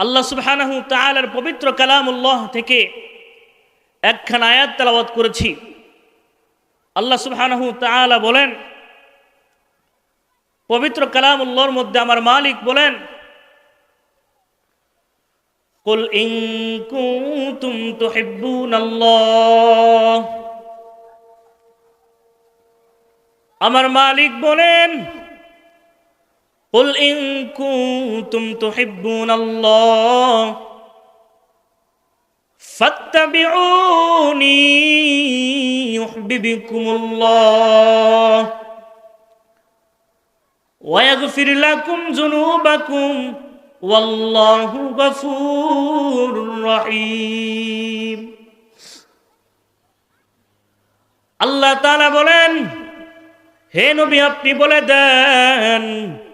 আল্লাহ সুবহানাহু তাআলার পবিত্র কালামুল্লাহ থেকে একখান আয়াত তেলাওয়াত করেছি আল্লাহ সুবহানাহু তাআলা বলেন পবিত্র কালামুল্লাহর মধ্যে আমার মালিক বলেন قل إن كنتم تحبون الله আমার মালিক বলেন قل إن كنتم تحبون الله فاتبعوني يحببكم الله ويغفر لكم ذنوبكم والله غفور رحيم আল্লাহ তাআলা বলেন হে নবী আপনি বলে দেন ইন কুনতুম তুহিব্বুনাল্লাহ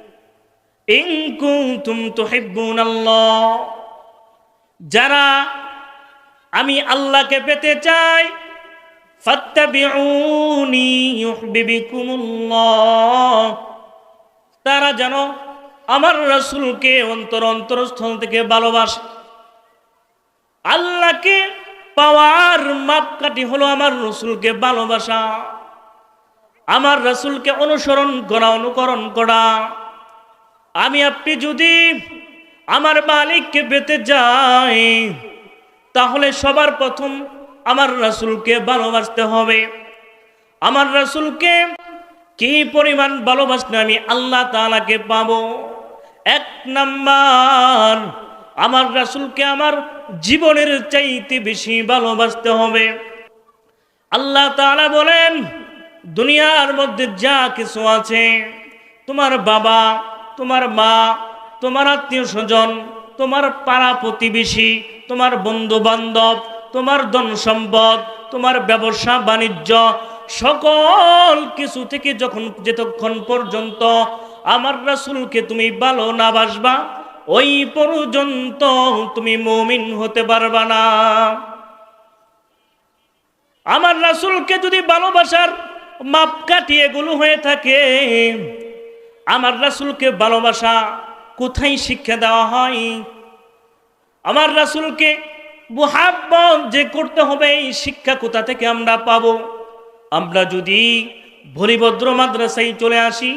যারা আমি আল্লাহকে পেতে চাই তারা যেন আমার রাসূলকে অন্তর অন্তরস্থল থেকে ভালোবাসে। আল্লাহকে পাওয়ার মাপকাঠি হলো আমার রসুলকে ভালোবাসা, আমার রসুলকে অনুসরণ করা, অনুকরণ করা। আমি আপনি যদি আমার মালিককে পেতে যাই, তাহলে সবার প্রথম আমার রাসূলকে ভালোবাসতে হবে। আমার রাসুলকে কি পরিমাণ ভালোবাসলে আমি আল্লাহ তাআলাকে পাব? এক নাম্বার, আমার রাসুলকে আমার জীবনের চাইতে বেশি ভালোবাসতে হবে। আল্লাহ তাআলা বলেন, দুনিয়ার মধ্যে যা কিছু আছে, তোমার বাবা তোমার মা, তোমার আত্মীয় স্বজন, তোমার পাড়া প্রতিবেশী, তোমার বন্ধু বান্ধব তোমার ধন সম্পদ, তোমার ব্যবসা, বাণিজ্য, সকল কিছু থেকে যখন যেতক্ষণ পর্যন্ত আমার রাসূলকে তুমি ভালো না বাসবা, ওই পর্যন্ত তুমি মমিন হতে পারবা না। আমার রাসূলকে যদি ভালোবাসার মাপকাঠি এগুলো হয়ে থাকে আমার রাসুলকে ভালোবাসা কোথায় শিক্ষা দেওয়া হয়? আমার রাসুলকে মুহাব্বত যে করতে হবে, এই শিক্ষা কোথা থেকে আমরা পাব? আমরা যদি ভরিভদ্র মাদ্রাসায় চলে আসি,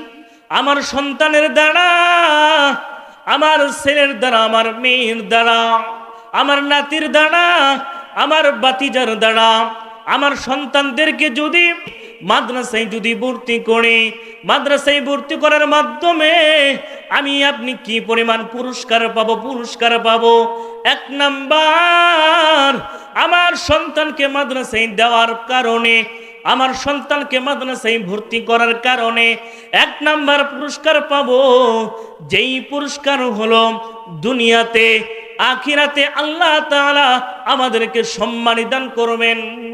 আমার সন্তানের দ্বারা, আমার ছেলের দ্বারা, আমার মেয়ের দ্বারা, আমার নাতির দ্বারা, আমার বাতিজার দ্বারা, আমার সন্তানদেরকে যদি মাদ্রাসায় যদি ভর্তি করে, মাদ্রাসায় ভর্তি করার মাধ্যমে আমি আপনি কি পরিমাণ পুরস্কার পাবো? পুরস্কার পাবো? এক নাম্বার, আমার সন্তানকে মাদ্রাসায় দেওয়ার কারণে, আমার সন্তানকে মাদ্রাসায় ভর্তি করার কারণে এক নাম্বার পুরস্কার পাবো। যেই পুরস্কার হলো দুনিয়াতে, আখিরাতে আল্লাহ তাআলা আমাদেরকে সম্মানী দান করবেন।